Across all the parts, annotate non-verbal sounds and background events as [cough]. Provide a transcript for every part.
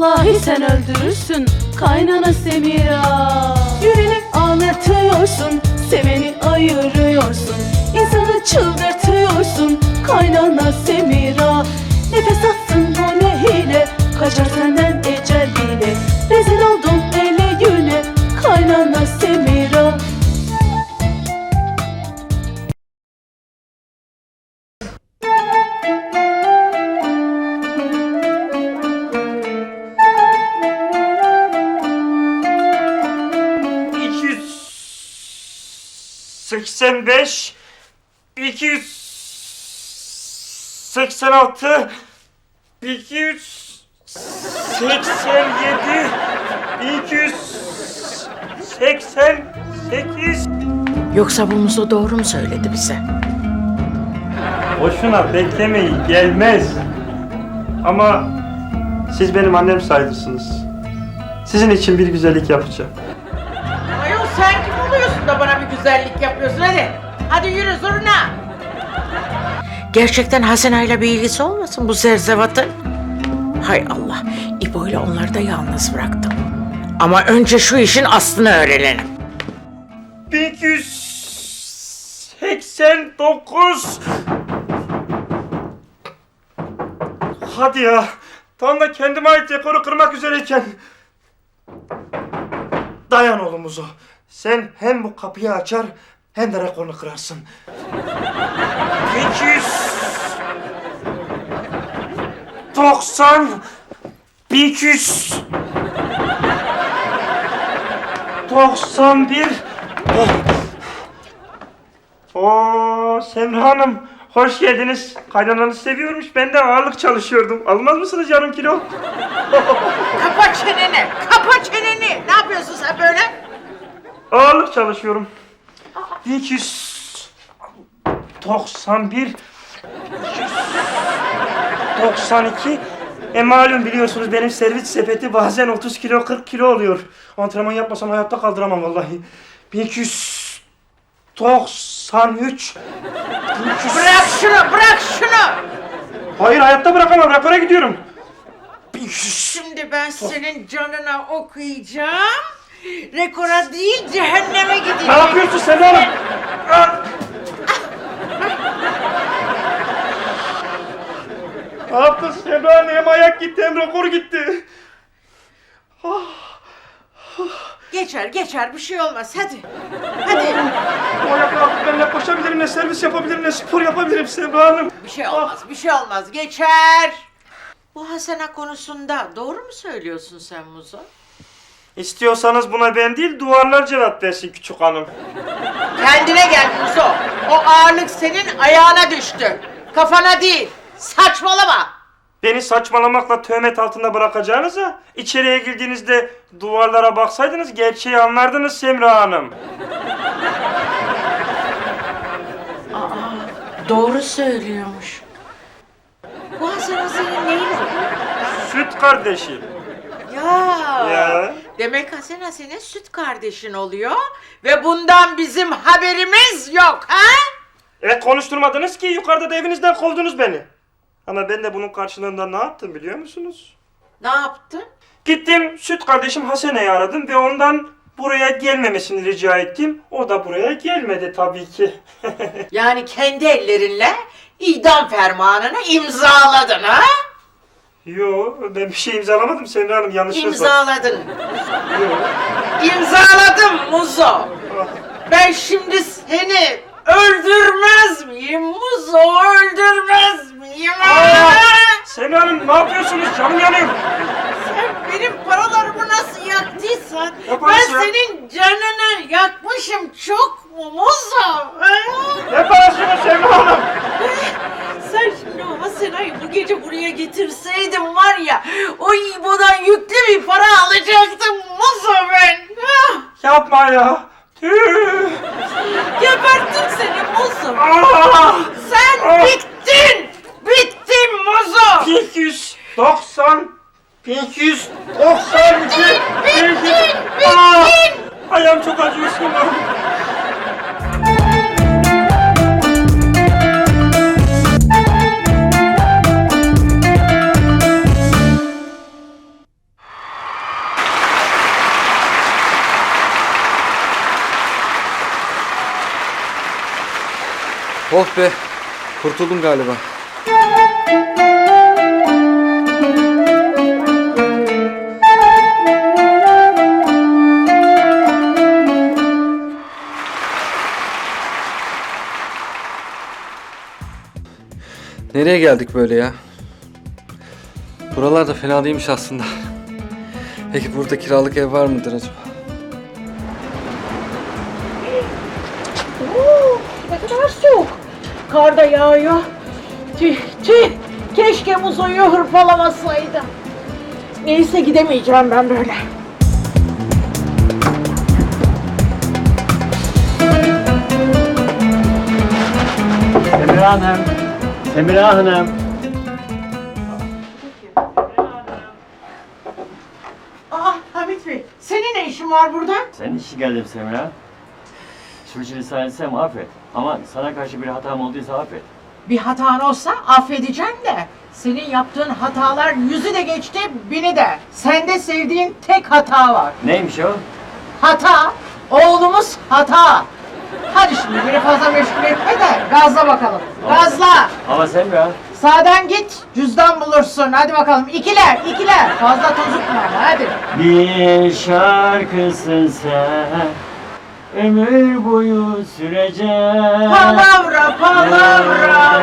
Vallahi sen öldürürsün kaynana Semira. Yüreğini ağlatıyorsun seveni ayırıyorsun. İnsanı çıldırtıyorsun 85 286 287 288 Yoksa bu Muzo doğru mu söyledi bize? Boşuna beklemeyin gelmez. Ama siz benim annem sayılırsınız. Sizin için bir güzellik yapacağım güzellik yapıyorsun hadi. Hadi yürü zurna. Gerçekten Hasena'yla bir ilgisi olmasın bu zerzevatın? Hay Allah, İbo ile onları da yalnız bıraktım. Ama önce şu işin aslını öğrenelim. 1289 Hadi ya. Tam da kendime ait rekoru kırmak üzereyken. Dayan oğlumuzu. Sen hem bu kapıyı açar hem de rekorunu kırarsın. 200 90 1200 91 Oo Semra Hanım hoş geldiniz. Kaynananız seviyormuş. Ben de ağırlık çalışıyordum. Almaz mısınız yarım kilo? Kapa çeneni. Kapa çeneni. Ne yapıyorsun sen böyle? Ağırlık çalışıyorum. 291 292 e malum biliyorsunuz benim servis sepeti bazen 30 kilo 40 kilo oluyor. Antrenman yapmasam hayatta kaldıramam vallahi. 1293 1300 Bırak şunu bırak şunu. Hayır hayatta bırakamam. Rapora gidiyorum. 500 Şimdi ben senin canına okuyacağım. Rekora değil cehenneme gideceksin. Ne yapıyorsun sen oğlum? Ah! Ne yaptın Hanım? Hem ayak gitti hem rekor gitti. Geçer geçer bir şey olmaz hadi. Hadi. O ayakla artık ben ne koşabilirim ne servis yapabilirim ne spor yapabilirim Semra Hanım. Bir şey olmaz bir şey olmaz geçer. Bu Hasena konusunda doğru mu söylüyorsun sen Muzo? İstiyorsanız buna ben değil duvarlar cevap versin küçük hanım. Kendine gel Muzo. O ağırlık senin ayağına düştü. Kafana değil. Saçmalama. Beni saçmalamakla töhmet altında bırakacağınıza içeriye girdiğinizde duvarlara baksaydınız gerçeği anlardınız Semra Hanım. Doğru söylüyormuş. Bu senin neyin oluyor? Süt kardeşim. Ya. Ya. Demek Hasena senin süt kardeşin oluyor ve bundan bizim haberimiz yok ha? Evet konuşturmadınız ki yukarıda da evinizden kovdunuz beni. Ama ben de bunun karşılığında ne yaptım biliyor musunuz? Ne yaptın? Gittim süt kardeşim Hasene'yi aradım ve ondan buraya gelmemesini rica ettim. O da buraya gelmedi tabii ki. [laughs] Yani kendi ellerinle idam fermanını imzaladın ha? Yo ben bir şey imzalamadım Semra Hanım yanlışınız var. İmzaladın. Yo. İmzaladım Muzo. Ben şimdi seni öldürmez miyim Muzo? Öldürmez miyim? Aa! Semra Hanım ne yapıyorsunuz? Canım yanıyor. Sen benim paralarımı nasıl yaktıysan ben Yaparsın. senin canını yakmışım çok mu Muzo? Ha? Ne parasını Semra Hanım? Sen şimdi o Hasena'yı bu gece buraya getirseydin var ya o İbo'dan yüklü bir para alacaktım Muzo ben. Ah, Yapma ya. Tüh. Geberttim seni Muzo. Aa! Sen Ah! bittin. Bittin Muzo. 1190 1192 Bittin, bittin, Aa! bittin. Ayağım çok acıyor Semra Oh be. Kurtuldum galiba. Nereye geldik böyle ya? Buralar da fena değilmiş aslında. Peki burada kiralık ev var mıdır acaba? Kar da yağıyor. Tüh tüh. Keşke Muzo'yu hırpalamasaydım. Neyse gidemeyeceğim ben böyle. Semira Hanım. Semira Hanım. Aa Hamit Bey, senin ne işin var burada? Senin için geldim Semira. Sürçülisan etsem affet. Ama sana karşı bir hatam olduysa affet. Bir hatan olsa affedeceğim de. Senin yaptığın hatalar yüzü de geçti, bini de. Sende sevdiğin tek hata var. Neymiş o? Hata. Oğlumuz hata. Hadi şimdi beni fazla meşgul etme de gazla bakalım. Gazla. Ama Semira. Sağdan git, cüzdan bulursun. Hadi bakalım. İkiler, ikiler. Fazla tozutma ama hadi. Bir şarkısın sen. Ömür boyu sürecek. Palavra, palavra.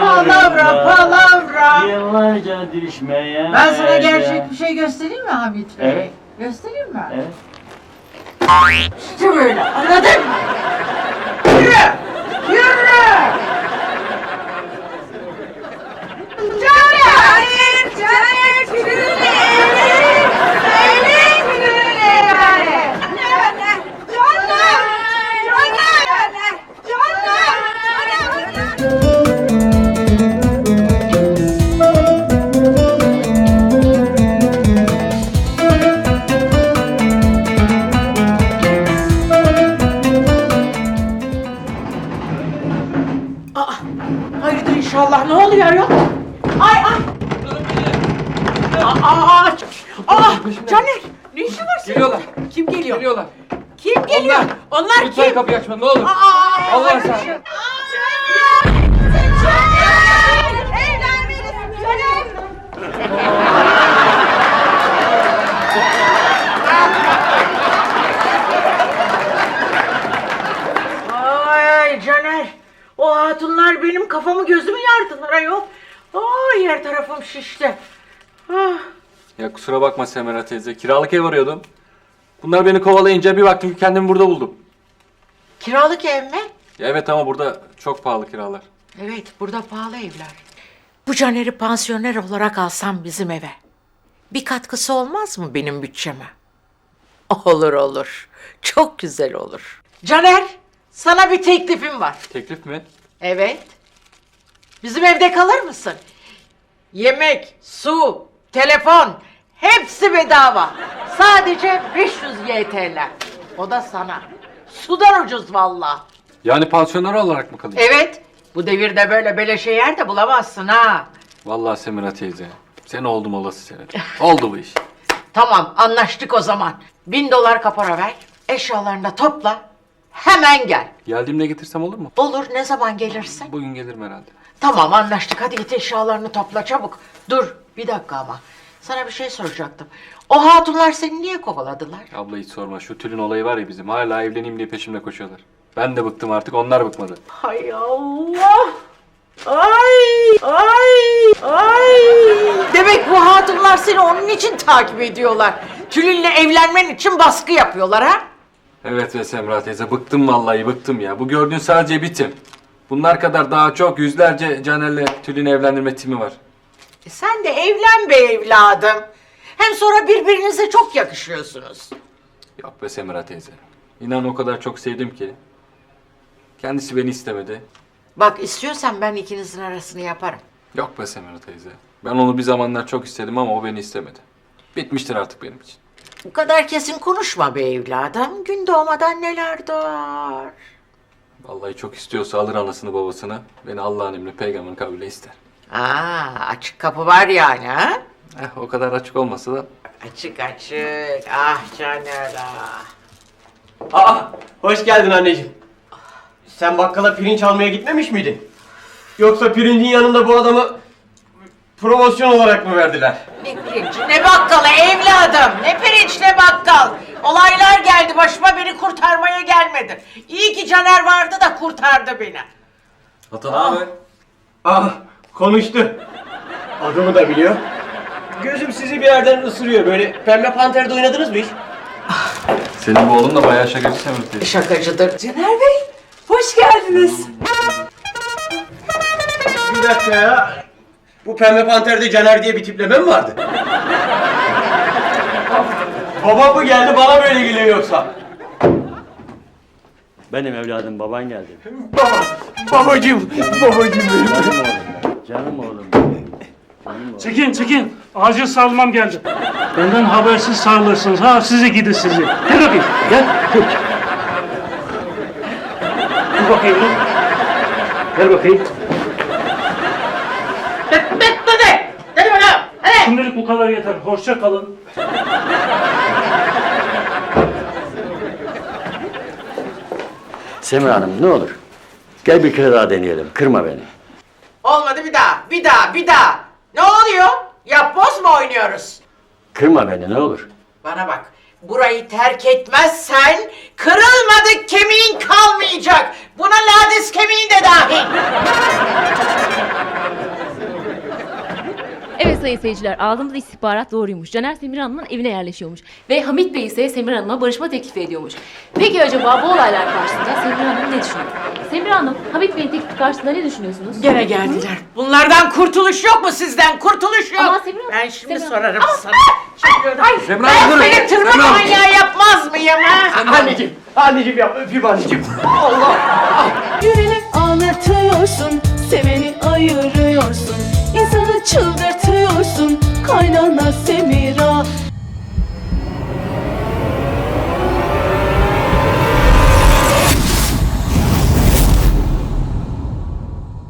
Palavra, palavra. Yıllarca düşmeye. Ben sana gerçek bir şey göstereyim mi Hamit Bey? Evet. Göstereyim mi? Evet. İşte böyle, anladın mı? Yürü! Yürü! İnşallah. Ne oluyor ya? Ay ay. Aa, aa, aa, Caner, ne işin var senin? Geliyorlar. Kim geliyor? Geliyorlar. Kim geliyor? Onlar, Lütfen kim? kapıyı açma ne olur. Aa, Allah hayır. sen. Caner! Caner! Evlenmelisin Caner! Ay Caner, o hatunlar benim kafamı gözümü yardılar ayol. Ay her tarafım şişti. Ah. Ya kusura bakma Semera teyze. Kiralık ev arıyordum. Bunlar beni kovalayınca bir baktım ki kendimi burada buldum. Kiralık ev mi? Ya evet ama burada çok pahalı kiralar. Evet, burada pahalı evler. Bu Caner'i pansiyoner olarak alsam bizim eve. Bir katkısı olmaz mı benim bütçeme? Olur olur. Çok güzel olur. Caner, sana bir teklifim var. Teklif mi? Evet. Bizim evde kalır mısın? Yemek, su, telefon hepsi bedava. Sadece 500 YTL. O da sana. Sudan ucuz valla. Yani pansiyoner olarak mı kalayım? Evet. Bu devirde böyle beleşe yer de bulamazsın ha. Vallahi Semera teyze. Sen oldum olası senin. Oldu bu iş. Tamam anlaştık o zaman. Bin dolar kapora ver. Eşyalarını da topla. Hemen gel. Geldiğimde getirsem olur mu? Olur ne zaman gelirsin? Bugün gelirim herhalde. Tamam anlaştık. Hadi git eşyalarını topla çabuk. Dur bir dakika ama. Sana bir şey soracaktım. O hatunlar seni niye kovaladılar? Abla hiç sorma. Şu tülün olayı var ya bizim. Hala evleneyim diye peşimde koşuyorlar. Ben de bıktım artık. Onlar bıkmadı. Hay Allah! Ay! Ay! Ay! Demek bu hatunlar seni onun için takip ediyorlar. Tülin'le evlenmen için baskı yapıyorlar ha? Evet ve Semra teyze. Bıktım vallahi bıktım ya. Bu gördüğün sadece bitim. Bunlar kadar daha çok yüzlerce Caner'le Tülin evlendirme timi var. E sen de evlen be evladım. Hem sonra birbirinize çok yakışıyorsunuz. Yok be Semra teyze. İnan o kadar çok sevdim ki. Kendisi beni istemedi. Bak istiyorsan ben ikinizin arasını yaparım. Yok be Semra teyze. Ben onu bir zamanlar çok istedim ama o beni istemedi. Bitmiştir artık benim için. Bu kadar kesin konuşma be evladım. Gün doğmadan neler doğar. Vallahi çok istiyorsa alır anasını babasını. Beni Allah'ın emri peygamberin kabulüyle ister. Aa, açık kapı var yani ha? Eh o kadar açık olmasa da Açık açık. Ah Caner ah. Aa, hoş geldin anneciğim. Sen bakkala pirinç almaya gitmemiş miydin? Yoksa pirincin yanında bu adamı promosyon olarak mı verdiler? Ne pirinç, ne bakkalı evladım. Ne pirinç, ne bakkal. Olaylar geldi başıma beni kurtarmaya gelmedin. İyi ki Caner vardı da kurtardı beni. Atan abi. Ah konuştu. Adımı da biliyor. Gözüm sizi bir yerden ısırıyor. Böyle Pembe Panter'de oynadınız mı hiç? Senin bu oğlun da bayağı şakacı Semra teyze. Şakacıdır. Caner Bey, hoş geldiniz. Bir dakika ya. Bu Pembe Panter'de Caner diye bir tipleme mi vardı? Baba mı geldi bana böyle geliyor yoksa? Benim evladım baban geldi. Baba, babacım, babacım benim. Canım oğlum. Canım oğlum. Çekin çekin. Acil sarılmam geldi. Benden habersiz sarılırsınız. Ha sizi gidi sizi. Gel bakayım. Gel. Dur. Dur bakayım. Dur. Gel bakayım. Bitmedi. Hadi bakalım. Hadi. Şimdilik bu kadar yeter. Hoşça kalın. Semra Hanım ne olur. Gel bir kere daha deneyelim. Kırma beni. Olmadı bir daha, bir daha, bir daha. Ne oluyor? Yapboz mu oynuyoruz? Kırma beni ne olur. Bana bak, burayı terk etmezsen kırılmadık kemiğin kalmayacak. Buna lades kemiğin de dahil. Evet sayın seyirciler aldığımız istihbarat doğruymuş. Caner Semir Hanım'ın evine yerleşiyormuş. Ve Hamit Bey ise Semir Hanım'a barışma teklifi ediyormuş. Peki acaba bu olaylar karşısında Semir Hanım ne düşünüyor? Semir Hanım, Hamit Bey'in teklifi karşısında ne düşünüyorsunuz? Gene geldiler. Bunlardan kurtuluş yok mu sizden? Kurtuluş yok. Ama Semra- ben şimdi Semra- sorarım sana. Şimdi- Ay, Semra ben dur. seni tırnak Semra. manyağı yapmaz mıyım ha? Anneciğim, anneciğim yap, öpeyim anneciğim. [laughs] Allah! Yüreğini ağlatıyorsun, seveni ayırıyorsun. İnsanı çıldırtıyorsun, kaynana Semira